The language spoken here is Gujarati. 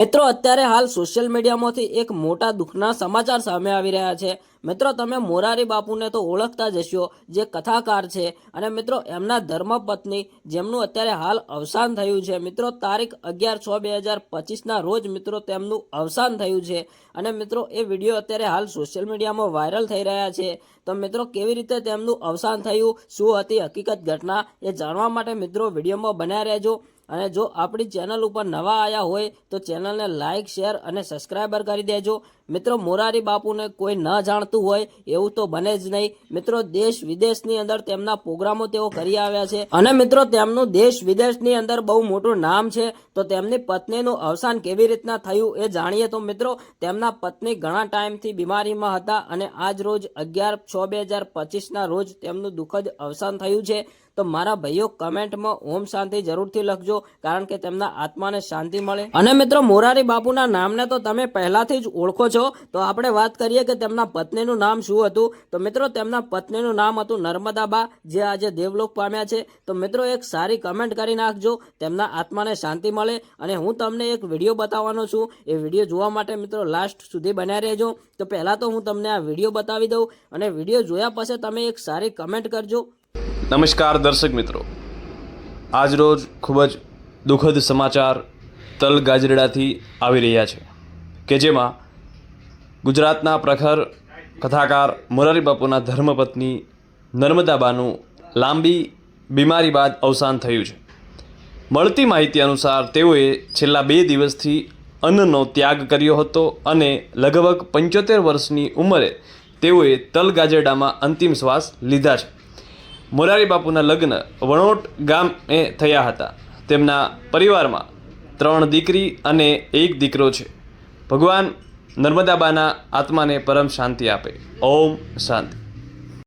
મિત્રો, અત્યારે હાલ સોશિયલ મીડિયામાંથી એક મોટા દુઃખના સમાચાર સામે આવી રહ્યા છે. મિત્રો, તમે મોરારી બાપુને તો ઓળખતા જ હશો, જે કથાકાર છે. અને મિત્રો, એમના ધર્મપત્ની, જેમનું અત્યારે હાલ અવસાન થયું છે. મિત્રો, તારીખ અગિયાર છ બે હજાર પચીસના રોજ, મિત્રો, તેમનું અવસાન થયું છે. અને મિત્રો, એ વીડિયો અત્યારે હાલ સોશિયલ મીડિયામાં વાયરલ થઈ રહ્યા છે. તો મિત્રો, કેવી રીતે તેમનું અવસાન થયું, શું હતી હકીકત ઘટના, એ જાણવા માટે મિત્રો, વિડીયોમાં બન્યા રહેજો. અને જો આપણી ચેનલ ઉપર નવા આવ્યા હોય તો ચેનલને લાઇક શેર અને સબસ્ક્રાઈબર કરી દેજો. મિત્રો, મોરારી બાપુને કોઈ ન જાણતું હોય એવું તો બને જ નહીં. મિત્રો, દેશ વિદેશની અંદર તેમના પ્રોગ્રામો તેઓ કરી આવ્યા છે. અને મિત્રો, તેમનું દેશ વિદેશની અંદર બહુ મોટું નામ છે. તો તેમની પત્નીનું અવસાન કેવી રીતના થયું એ જાણીએ તો મિત્રો, તેમના પત્ની ઘણા ટાઈમથી બીમારીમાં હતા અને આજ રોજ અગિયાર છ બે હજાર પચીસના રોજ તેમનું દુઃખદ અવસાન થયું છે. તો મારા ભાઈઓ કમેન્ટમાં ઓમ શાંતિ જરૂરથી લખજો, કારણ કે તેમના આત્માને શાંતિ મળે. અને મિત્રો, મોરારી બાપુના નામને તો તમે પહેલાથી જ ઓળખો છો. તો આપણે વાત કરીએ કે તેમના પત્નીનું નામ શું હતું? તો મિત્રો, તેમના પત્નીનું નામ હતું નર્મદાબા, જે આજે દેવલોક પામ્યા છે. તો મિત્રો, એક સારી કમેન્ટ કરી નાખજો. તેમના આત્માને શાંતિ મળે. અને હું તમને એક વીડિયો બતાવવાનો છું. એ વીડિયો જોવા માટે મિત્રો, લાસ્ટ સુધી બન્યા રહેજો. તો પહેલાં તો હું તમને આ વીડિયો બતાવી દઉં. અને વીડિયો જોયા પછી તમે એક સારી કમેન્ટ કરજો. નમસ્કાર દર્શક મિત્રો. આજરોજ ખૂબ જ દુઃખદ સમાચાર તલ ગાજરેડાથી આવી રહ્યા છે કે જેમાં ગુજરાતના પ્રખર કથાકાર મોરારી બાપુના ધર્મપત્ની નર્મદાબાનું લાંબી બીમારી બાદ અવસાન થયું છે. મળતી માહિતી અનુસાર તેઓએ છેલ્લા બે દિવસથી અન્નનો ત્યાગ કર્યો હતો અને લગભગ પંચોતેર વર્ષની ઉંમરે તેઓએ તલ ગાજરડામાં અંતિમ શ્વાસ લીધા છે. મોરારી બાપુના લગ્ન વણોટ ગામે થયા હતા. તેમના પરિવારમાં ત્રણ દીકરી અને એક દીકરો છે. ભગવાન નર્મદાબાના આત્માને પરમ શાંતિ આપે. ઓમ શાંતિ.